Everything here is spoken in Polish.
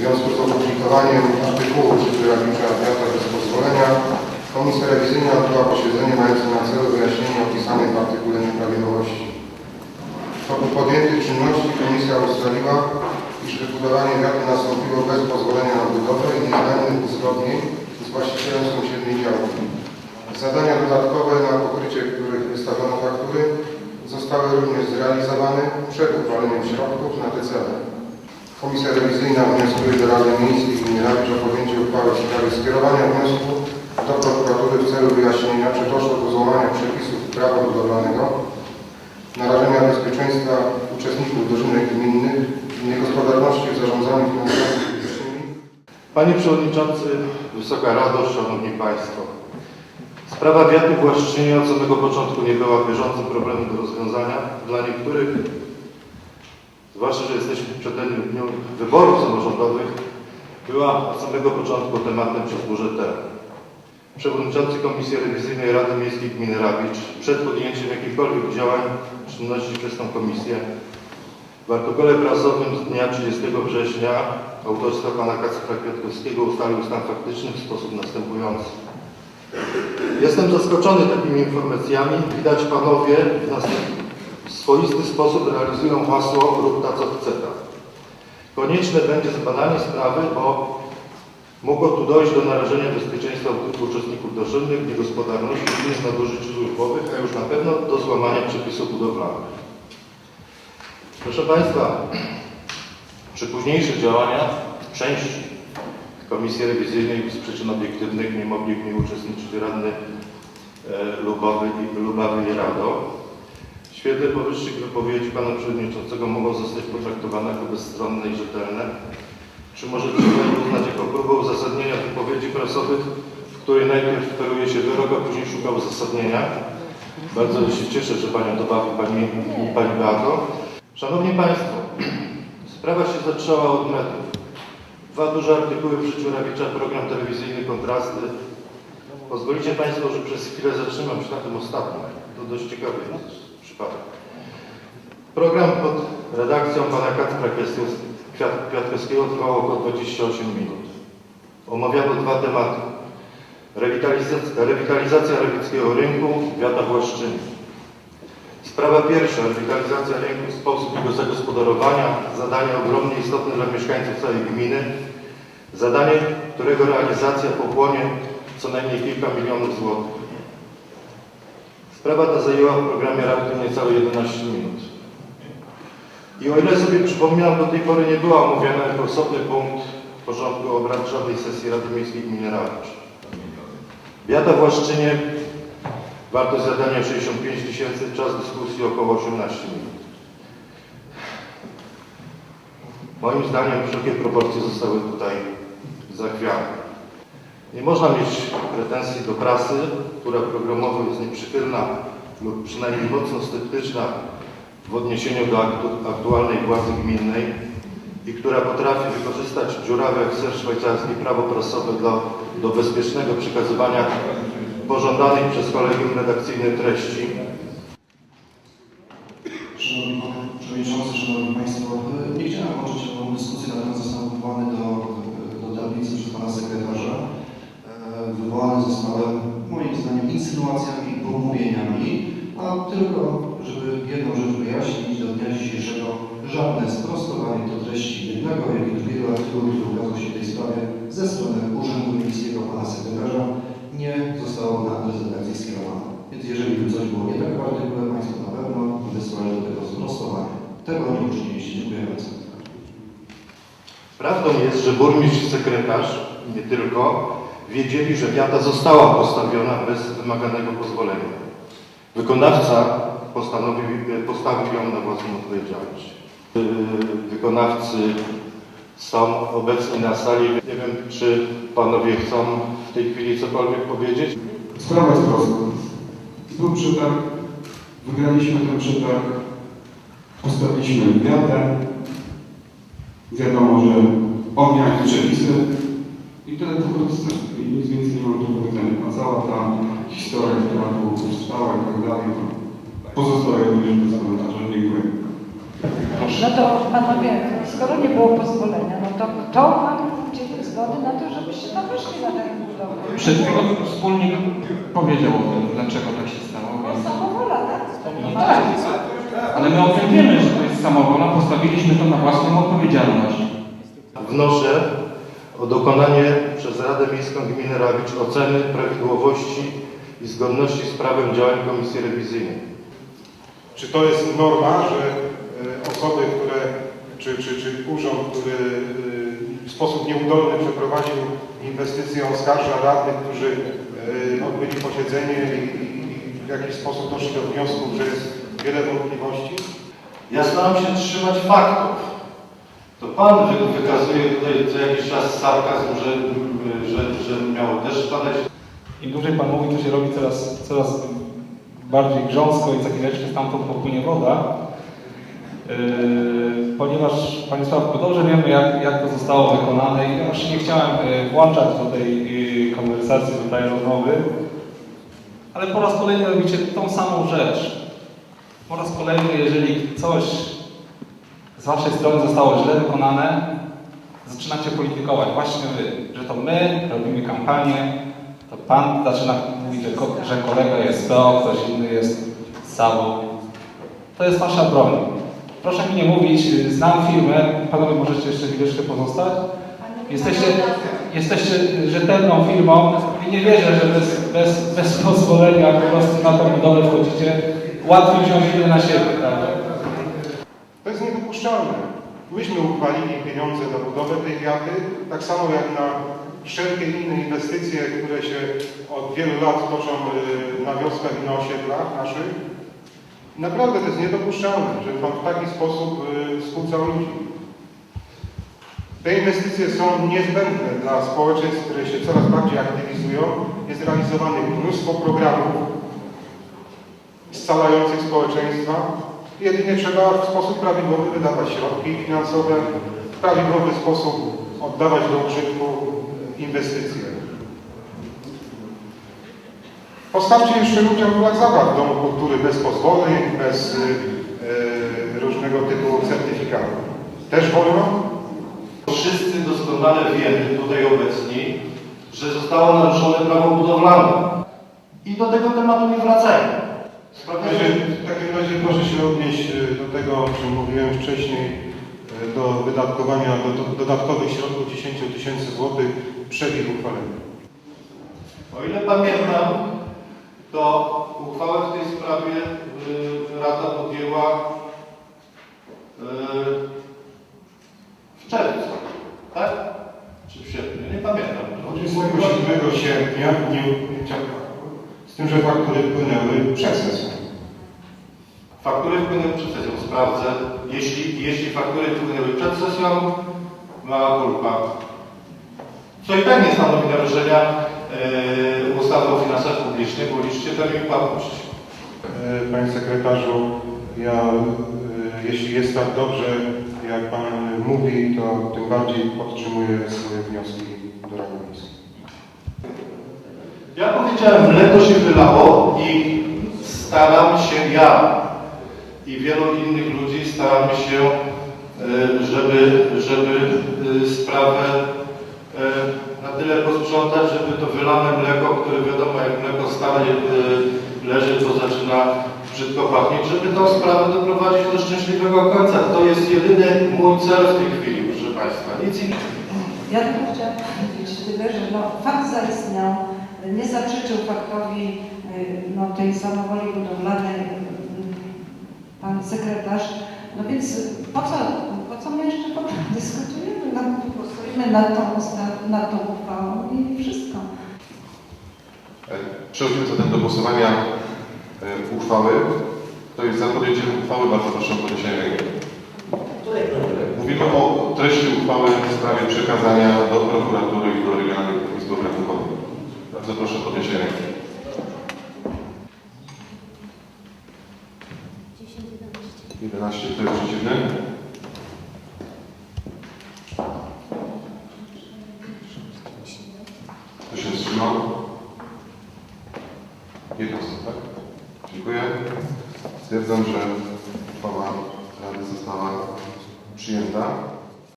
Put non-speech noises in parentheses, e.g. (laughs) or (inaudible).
związku z opublikowaniem artykułu Życiorabicza Wiatra bez pozwolenia Komisja Rewizyjna odbyła posiedzenie mające na celu wyjaśnienie opisanych w artykule nieprawidłowości. W toku podjętych czynności Komisja ustaliła, iż wybudowanie wiatry nastąpiło bez pozwolenia na budowę i niezbędnych uzgodnień z właścicielem sąsiedniej działki. Zadania dodatkowe, na pokrycie których wystawiono faktury, zostały również zrealizowane przed uchwaleniem środków na te cele. Komisja rewizyjna wnioskuje do Rady Miejskiej Gminy Rawicz o podjęcie uchwały w sprawie skierowania wniosku do prokuratury w celu wyjaśnienia, czy doszło do złamania przepisów prawa budowlanego, narażenia bezpieczeństwa uczestników dożynek gminnych niegospodarności w zarządzaniu finansami publicznymi Panie Przewodniczący, Wysoka Rado, Szanowni Państwo. Sprawa wiatru w Łaszczynie od samego początku nie była bieżącym problemem do rozwiązania. Dla niektórych, zwłaszcza, że jesteśmy w przededniu dniu wyborów samorządowych, była od samego początku tematem przez duże T. Przewodniczący Komisji Rewizyjnej Rady Miejskiej Gminy Rawicz przed podjęciem jakichkolwiek działań, czynności przez tą komisję w artykule prasowym z dnia 30 września autorstwa pana Kacpra Kwiatkowskiego ustalił stan faktyczny w sposób następujący. Jestem zaskoczony takimi informacjami. Widać panowie w następ- w swoisty sposób realizują hasło rób ta co chce. Konieczne będzie zbadanie sprawy, bo mogło tu dojść do narażenia bezpieczeństwa uczestników dożynnych, niegospodarności, innych nadużyć służbowych, a już na pewno do złamania przepisów budowlanych. Proszę Państwa, przy późniejszych działaniach części Komisji Rewizyjnej z przyczyn obiektywnych nie mogli w niej uczestniczyć radny e, Lubawy i, Lubawy i Rado. Świetle powyższych wypowiedzi Pana Przewodniczącego mogą zostać potraktowane jako bezstronne i rzetelne. Czy może je uznać jako próbę uzasadnienia wypowiedzi prasowych, w której najpierw oferuje się wyrok, a później szuka uzasadnienia? Bardzo się cieszę, że Panią to bawi, Pani, Pani Beato. Szanowni Państwo, sprawa się zaczęła od mediów. Dwa duże artykuły w życiu Rawicza, program telewizyjny Kontrasty. Pozwolicie Państwo, że przez chwilę zatrzymam się na tym ostatnim. To dość ciekawy jest Program pod redakcją pana Kacpra Kwiat- Kwiat- Kwiatkowskiego trwał około 28 minut. Omawiano dwa tematy. Rewitalizacja, rewitalizacja rewickiego rynku, wiata w Łaszczynie. Sprawa pierwsza, rewitalizacja rynku, sposób jego zagospodarowania, zadanie ogromnie istotne dla mieszkańców całej gminy, zadanie, którego realizacja pochłonie co najmniej kilka milionów złotych. Sprawa ta zajęła w programie raptem niecałe 11 minut. I o ile sobie przypominam, do tej pory nie była omówiona jako osobny punkt porządku obrad żadnej sesji Rady Miejskiej Gminy Rawicz. Wiata w Łaszczynie Wartość zadania 65 tysięcy, czas dyskusji około 18 minut. Moim zdaniem wszelkie proporcje zostały tutaj zachwiane. Nie można mieć pretensji do prasy, która programowo jest nieprzychylna lub przynajmniej mocno sceptyczna w odniesieniu do aktu- aktualnej władzy gminnej i która potrafi wykorzystać dziurawe jak ser szwajcarski prawo prasowe do, do bezpiecznego przekazywania pożądanych przez kolegium redakcyjne treści. Szanowny Panie Przewodniczący, Szanowni Państwo, e, nie chciałem łączyć tą dyskusję, natomiast zostałem wywołany do, do tablicy przez Pana Sekretarza. Moim zdaniem insynuacjami i pomówieniami, a tylko, żeby jedną rzecz wyjaśnić, do dnia dzisiejszego żadne sprostowanie do treści jednego, jak i drugiego artykułu, który ukazał się w tej sprawie ze strony Urzędu Miejskiego Pana Sekretarza nie zostało na adres skierowane. Więc jeżeli by coś było nie tak w artykule, Państwo na pewno wysłali do tego sprostowanie. Tego nie uczyniliście. Dziękuję bardzo. Prawdą jest, że burmistrz sekretarz, nie tylko, wiedzieli, że wiata została postawiona bez wymaganego pozwolenia. Wykonawca postanowił, postawił ją na własną odpowiedzialność. Yy, Wykonawcy są obecni na sali. Nie wiem, czy panowie chcą w tej chwili cokolwiek powiedzieć. Sprawa jest prosta. Był przetarg, wygraliśmy ten przetarg, postawiliśmy wiatę. Wiadomo, że ognia i przepisy i tyle po prostu. I nic więcej nie mam do powiedzenia. A cała ta historia, która tu powstała i tak dalej, to pozostaje również bez komentarza. Dziękuję. proszę. No to panowie, skoro nie było pozwolenia, no to kto wam udzielił zgody na to, żebyście tam weszli na teren budowy? Przed chwilą wspólnik powiedział o tym, dlaczego tak się stało. No Więc... samowola, tak? No tak, ale my o tym wiemy, że to jest samowola, postawiliśmy to na własną odpowiedzialność. Wnoszę o dokonanie przez Radę Miejską Gminy Rawicz oceny prawidłowości i zgodności z prawem działań Komisji Rewizyjnej. Czy to jest norma, że e, osoby, które, czy, czy, czy urząd, który e, w sposób nieudolny przeprowadził inwestycję, oskarża radnych, którzy e, odbyli posiedzenie i, w jakiś sposób doszli do wniosku, że jest wiele wątpliwości? Ja staram się trzymać faktów. To Pan wy- wykazuje tutaj co jakiś czas sarkazm, że, że, że miał też padać Im dłużej Pan mówi, to się robi coraz, coraz bardziej grząsko i za chwileczkę stamtąd popłynie woda. Yy, ponieważ Panie Sławku, dobrze wiemy jak, jak to zostało wykonane i ja już nie chciałem yy, włączać do tej yy, konwersacji, do tej rozmowy, ale po raz kolejny robicie tą samą rzecz. Po raz kolejny, jeżeli coś z Waszej strony zostało źle wykonane, zaczynacie politykować. Właśnie Wy, że to my robimy kampanię, to Pan zaczyna mówić, że, ko- że kolega jest PO, ktoś inny jest SAWO. To jest Wasza broń. Proszę mi nie mówić, znam firmę, Panowie możecie jeszcze chwileczkę pozostać. Jesteście, jesteście rzetelną firmą i nie wierzę, że bez, bez, bez pozwolenia po prostu na tą budowę wchodzicie. Łatwiej wziąć winę na siebie, prawda? Jest niedopuszczalne. Myśmy uchwalili pieniądze na budowę tej wiaty, tak samo jak na wszelkie inne inwestycje, które się od wielu lat toczą y, na wioskach i na osiedlach naszych. Naprawdę to jest niedopuszczalne, że Pan w taki sposób y, skłóca ludzi. Te inwestycje są niezbędne dla społeczeństw, które się coraz bardziej aktywizują. Jest realizowanych mnóstwo programów scalających społeczeństwa. Jedynie trzeba w sposób prawidłowy wydawać środki finansowe, w prawidłowy sposób oddawać do użytku inwestycje. Postawcie jeszcze ludziom plac zabaw w Domu Kultury bez pozwoleń, bez y, y, różnego typu certyfikatów. Też wolno? Wszyscy doskonale wiemy tutaj obecni, że zostało naruszone prawo budowlane. I do tego tematu nie wracajmy. W takim razie- proszę się odnieść y, do tego, o czym mówiłem wcześniej, y, do wydatkowania do, do, dodatkowych środków 10 tysięcy złotych przed ich uchwaleniem. o ile pamiętam, to uchwałę w tej sprawie y, Rada podjęła y, w czerwcu, tak? Czy w sierpniu? Nie pamiętam. 27 sierpnia w dniu tym, że faktury wpłynęły przed sesją. Faktury wpłynęły przed sesją, sprawdzę. Jeśli, jeśli faktury wpłynęły przed sesją, mała kulpa. Co i tak nie stanowi naruszenia e, ustawy o finansach publicznych, bo liczcie termin płatności. E, Panie sekretarzu, ja, e, jeśli jest tak dobrze, jak Pan mówi, to tym bardziej podtrzymuję swoje wnioski do Rady Miejskiej. Ja powiedziałem, mleko się wylało i staram się ja i wielu innych ludzi staramy się, e, żeby, żeby e, sprawę e, na tyle posprzątać, żeby to wylane mleko, które wiadomo jak mleko stare leży, to zaczyna brzydko pachnieć, żeby tą sprawę doprowadzić do szczęśliwego końca. To jest jedyny mój cel w tej chwili, proszę Państwa. Nic innego. Ja tylko chciałam powiedzieć tyle, że no, fakt zaistniał, nie zaprzeczył faktowi y, no, tej samowoli budowlanej y, pan sekretarz. No więc po co, po co my jeszcze (laughs) dyskutujemy, nad, głosujemy nad tą, nad tą uchwałą i wszystko. E, Przechodzimy zatem do głosowania e, uchwały. Kto jest za podjęciem uchwały, bardzo proszę o podniesienie ręki. Mówimy o treści uchwały w sprawie przekazania do prokuratury i do regionalnych izb obrachunkowych. Bardzo proszę o podniesienie ręki. Jedenaście. Kto jest przeciwny? Kto się wstrzymał? Jednostka, tak? Dziękuję. Stwierdzam, że